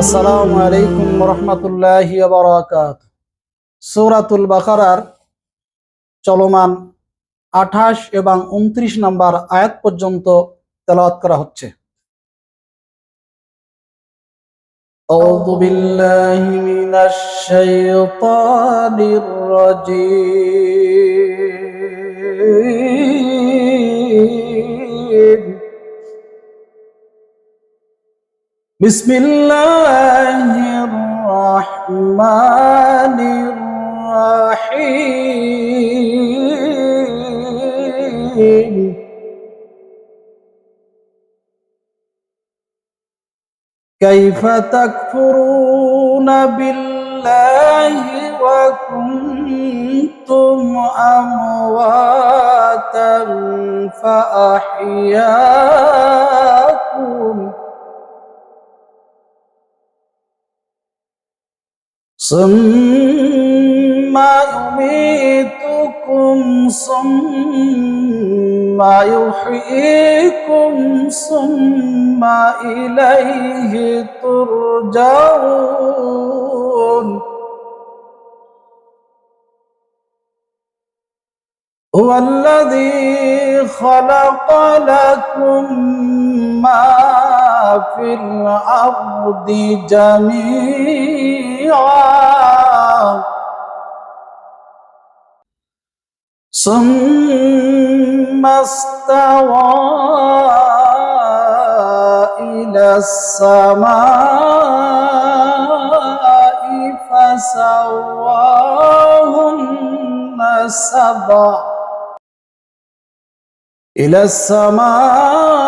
আসসালামু আলাইকুম রহমতুল্লাহ বারাকাত সৌরাতুল বাকারার চলমান আঠাশ এবং উনত্রিশ নম্বর আয়াত পর্যন্ত তেলাওয়াত করা হচ্ছে أعوذ بالله من الشيطان الرجيم بسم الله الرحمن الرحيم. كيف تكفرون بالله وكنتم أمواتا فأحياكم ثم يميتكم ثم يحييكم ثم إليه ترجعون هو الذي خلق لكم ما في الأرض جميعا. ثم استوى إلى السماء فسواهن سبع إلى السماء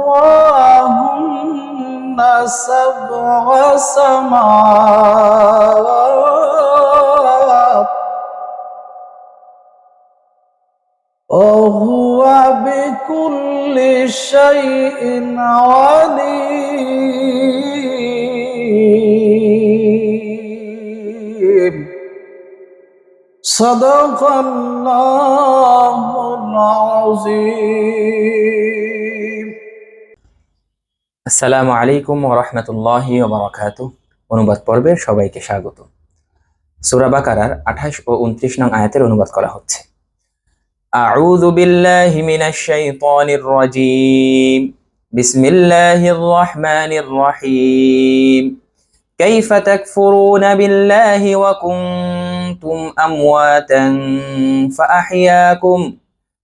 فسواهن سبع سماوات وهو بكل شيء عليم. صدق الله العظيم. আসসালামু আলাইকুম ওরহমতুল্লাহি ওবরাকাত অনুবাদ পর্বে সবাইকে স্বাগত সূরা বাকারার আঠাশ ও উনত্রিশ নং আয়াতের অনুবাদ করা হচ্ছে আউযু বিল্লাহি মিনাশ শাইতানির রাজীম বিসমিল্লাহির রহমানির রহিম كيف تكفرون بالله وكنتم أمواتا فأحياكم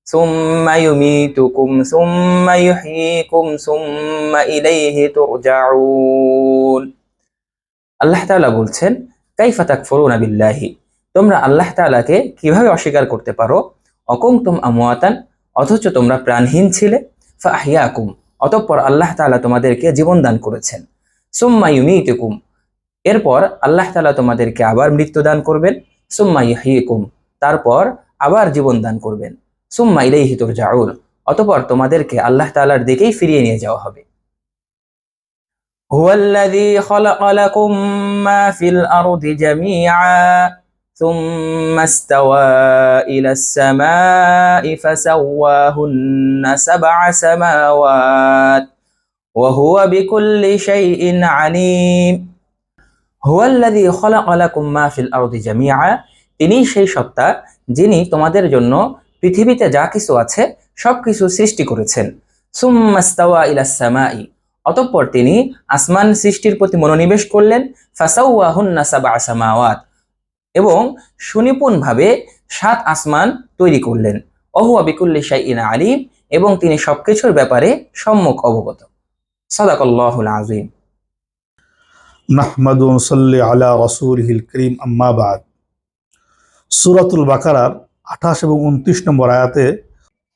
ثم يميتكم ثم يحييكم ثم إليه ترجعون আল্লাহ তাআলা বলছেন কাইফা তাকফুরুনা বিল্লাহি তোমরা আল্লাহ তাআলাকে কিভাবে অস্বীকার করতে পারো অকুমতুম আমওয়াতান অথচ তোমরা প্রাণহীন ছিলে ফাহিয়াকুম অতঃপর আল্লাহ তাআলা তোমাদেরকে জীবন দান করেছেন সুম্মা ইউমিতুকুম এরপর আল্লাহ তাআলা তোমাদেরকে আবার মৃত্যু দান করবেন সুম্মা ইহয়িকুম তারপর আবার জীবন দান করবেন সুম্মা ইলাইহি তুরজাউন অতঃপর তোমাদেরকে আল্লাহ তাআলার দিকেই ফিরিয়ে নিয়ে যাওয়া হবে هو الذي خلق لكم ما في الأرض جميعا ثم استوى إلى السماء فسواهن سبع سماوات وهو بكل شيء عليم هو الذي خلق لكم ما في الأرض جميعا তিনি সেই সত্তা যিনি তোমাদের জন্য পৃথিবীতে যা কিছু আছে, সবকিছু সৃষ্টি করেছেন। সুম্মাস্তাওয়া ইলাস সামাই। অতঃপর তিনি আসমান সৃষ্টির প্রতি মনোনিবেশ করলেন ফাসাউয়াহুন্না সাবআ সামাওয়াত। এবং সুনিপুণভাবে সাত আসমান তৈরি করলেন। অহুয়া বিকুল্লি শাইইন আলিম এবং তিনি সবকিছুর ব্যাপারে সম্মুখ অবগত। সাদাকাল্লাহুল আজিম নাহমাদু সাল্লি আলা রসুলহিল করিম আম্মাবাদ সুরাতুল বাকারার আঠাশ এবং উনত্রিশ নম্বর আয়াতে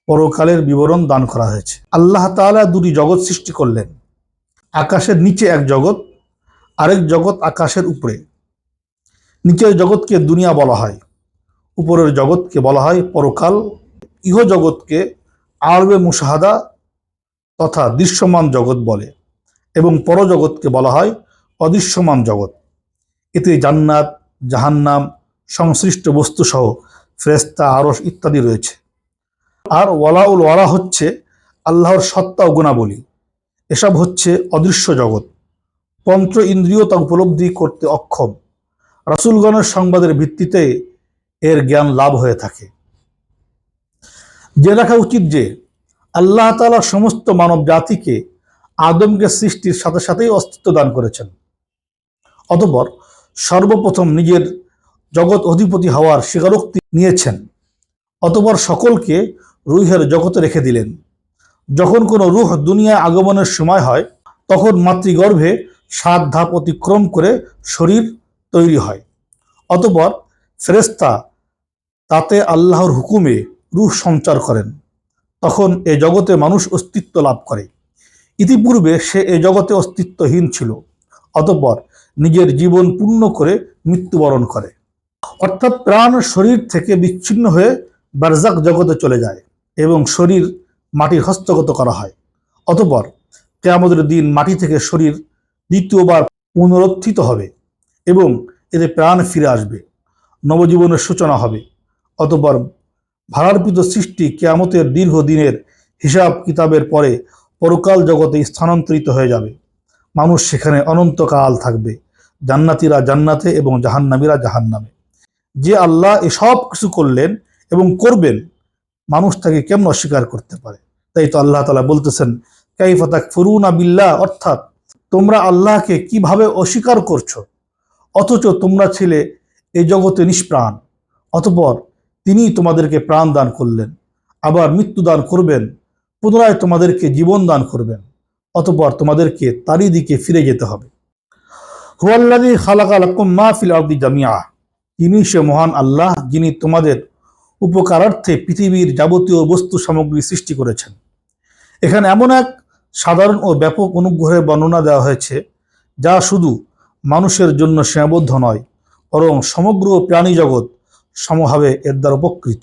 পরকালের বিবরণ দান করা হয়েছে। আল্লাহ তাআলা দুটি জগৎ সৃষ্টি করলেন। আকাশের নিচে এক জগৎ, আরেক জগৎ আকাশের উপরে। নিচের জগৎকে দুনিয়া বলা হয়, উপরের জগৎকে বলা হয় পরকাল ইহ জগৎকে আরবে মুশাহাদা তথা দৃশ্যমান জগৎ বলে এবং পরজগৎকে বলা হয় অদৃশ্যমান জগৎ। এতে জান্নাত, জাহান্নাম, সংশ্লিষ্ট বস্তুসহ ফেরেস্তা আরস ইত্যাদি রয়েছে। আর ওয়ালাউল ওয়ালা হচ্ছে আল্লাহর সত্তা ও গুণাবলী। এসব হচ্ছে অদৃশ্য জগৎ। পঞ্চ ইন্দ্রিয় তা উপলব্ধি করতে অক্ষম। রাসুলগণের সংবাদের ভিত্তিতে এর জ্ঞান লাভ হয়ে থাকে। যে রাখা উচিত যে, আল্লাহ তাআলা সমস্ত মানব জাতিকে আদমকে সৃষ্টির সাথে সাথেই অস্তিত্ব দান করেছেন। অতপর সর্বপ্রথম নিজের জগৎ অধিপতি হওয়ার স্বীকারোক্তি নিয়েছেন। অতপর সকলকে রুহের জগতে রেখে দিলেন। যখন কোনো রুহ দুনিয়ায় আগমনের সময় হয়, তখন মাতৃগর্ভে সাত ধাপ অতিক্রম করে শরীর তৈরি হয়। অতঃপর ফেরেস্তা তাতে আল্লাহর হুকুমে রুহ সঞ্চার করেন। তখন এ জগতে মানুষ অস্তিত্ব লাভ করে। ইতিপূর্বে সে এ জগতে অস্তিত্বহীন ছিল। অতঃপর নিজের জীবন পূর্ণ করে মৃত্যুবরণ করে। অর্থাৎ প্রাণ শরীর থেকে বিচ্ছিন্ন হয়ে বারজাক জগতে চলে যায় এবং শরীর মাটির হস্তগত করা হয়। অতঃপর কেয়ামতের দিন মাটি থেকে শরীর দ্বিতীয়বার পুনরুত্থিত হবে এবং এতে প্রাণ ফিরে আসবে, নবজীবনের সূচনা হবে। অতপর ভাড়ার্পিত সৃষ্টি কেয়ামতের দীর্ঘ দিনের হিসাব কিতাবের পরে পরকাল জগতে স্থানান্তরিত হয়ে যাবে। মানুষ সেখানে অনন্তকাল থাকবে। জান্নাতীরা জান্নাতে এবং জাহান্নামীরা জাহান্নামে। যে আল্লাহ এসব কিছু করলেন এবং করবেন, মানুষ তাকে কেমন অস্বীকার করতে পারে? তাই তো আল্লাহ তালা বলতেছেন কাইফাতাক ফরুনা বিল্লাহ অর্থাৎ তোমরা আল্লাহকে কীভাবে অস্বীকার করছ? অথচ তোমরা ছিলে এই জগতে নিষ্প্রাণ, অতপর তিনি তোমাদেরকে প্রাণ দান করলেন, আবার মৃত্যু দান করবেন, পুনরায় তোমাদেরকে জীবন দান করবেন, অতপর তোমাদেরকে তারই দিকে ফিরে যেতে হবে। হুয়াল্লাদি খালাকা লাকুম মা ফিল আরদি জামিয়া তিনি সে মহান আল্লাহ যিনি তোমাদের উপকারার্থে পৃথিবীর যাবতীয় বস্তু সামগ্রী সৃষ্টি করেছেন। এখানে এমন এক সাধারণ ও ব্যাপক অনুগ্রহের বর্ণনা দেওয়া হয়েছে, যা শুধু মানুষের জন্য সীমাবদ্ধ নয়, বরং সমগ্র প্রাণী জগৎ সমভাবে এর দ্বারা উপকৃত।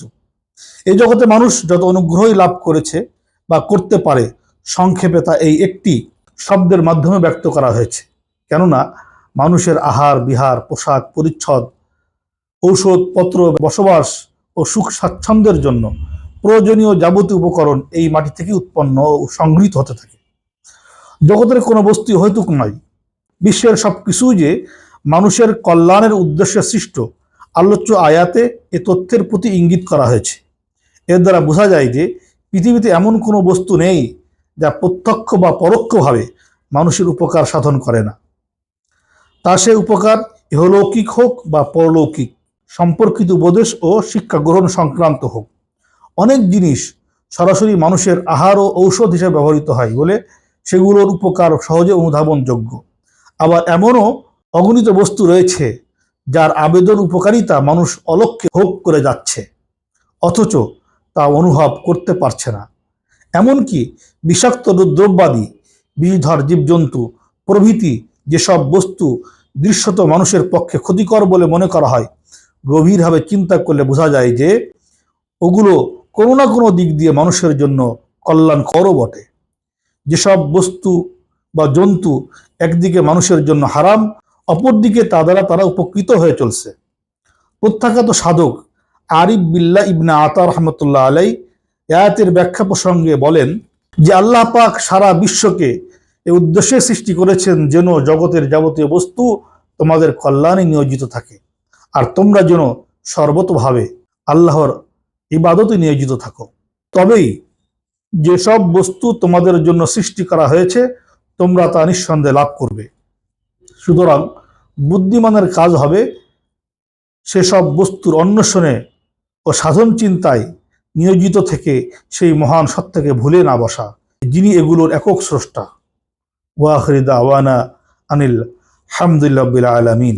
এই জগতে মানুষ যত অনুগ্রহই লাভ করেছে বা করতে পারে, সংক্ষেপে তা এই একটি শব্দের মাধ্যমে ব্যক্ত করা হয়েছে। কেননা, মানুষের আহার, বিহার, পোশাক, পরিচ্ছদ ঔষধপত্র, বসবাস ও সুখ স্বাচ্ছন্দ্যের জন্য প্রয়োজনীয় যাবতীয় উপকরণ এই মাটি থেকে উৎপন্ন ও সংগৃহীত হতে থাকে। জগতের কোনো বস্তু হয়তুক নয়। বিশ্বের সব কিছুই যে মানুষের কল্যাণের উদ্দেশ্যে সৃষ্ট, আলোচ্য আয়াতে এ তথ্যের প্রতি ইঙ্গিত করা হয়েছে। এর দ্বারা বোঝা যায় যে পৃথিবীতে এমন কোনো বস্তু নেই যা প্রত্যক্ষ বা পরোক্ষভাবে মানুষের উপকার সাধন করে না। তা সে উপকার ইহলৌকিক হোক বা পরলৌকিক সম্পর্কিত উপদেশ ও শিক্ষা গ্রহণ সংক্রান্ত হোক। অনেক জিনিস সরাসরি মানুষের আহার ও ঔষধ হিসেবে ব্যবহৃত হয় বলে সেগুলোর উপকার সহজে অনুধাবনযোগ্য। আবার এমনও অগণিত বস্তু রয়েছে যার আবেদন উপকারিতা মানুষ অলক্ষ্যে ভোগ করে যাচ্ছে, অথচ তা অনুভব করতে পারছে না। এমনকি বিষাক্ত দ্রব্যাদি বিষধর জীবজন্তু, প্রভৃতি যেসব বস্তু দৃশ্যত মানুষের পক্ষে ক্ষতিকর বলে মনে করা হয় গভীরভাবে চিন্তা করলে বোঝা যায় যে ওগুলো কোনো না কোনো দিক দিয়ে মানুষের জন্য কল্যাণকরও বটে। যেসব বস্তু বা জন্তু একদিকে মানুষের জন্য হারাম, অপরদিকে তা দ্বারা তারা উপকৃত হয়ে চলছে। প্রত্যাখ্যাত সাধক আরিফ বিল্লা ইবনা আতা রহমতুল্লাহ আলাই আয়াতের ব্যাখ্যা প্রসঙ্গে বলেন যে আল্লাহ পাক সারা বিশ্বকে এ উদ্দেশ্যে সৃষ্টি করেছেন যেন জগতের যাবতীয় বস্তু তোমাদের কল্যাণে নিয়োজিত থাকে। আর তোমরা যেন সর্বতভাবে আল্লাহর ইবাদতে নিয়োজিত থাকো। তবেই যেসব বস্তু তোমাদের জন্য সৃষ্টি করা হয়েছে, তোমরা তা নিঃসন্দেহে লাভ করবে। সুতরাং বুদ্ধিমানের কাজ হবে সেসব বস্তুর অন্বেষণে ও সাধন চিন্তায় নিয়োজিত থেকে সেই মহান সত্তাকে ভুলে না বসা, যিনি এগুলোর একক স্রষ্টা। ওয়াহরিদা আওয়ানা আনিল হামদুলিল্লাহ আলমিন।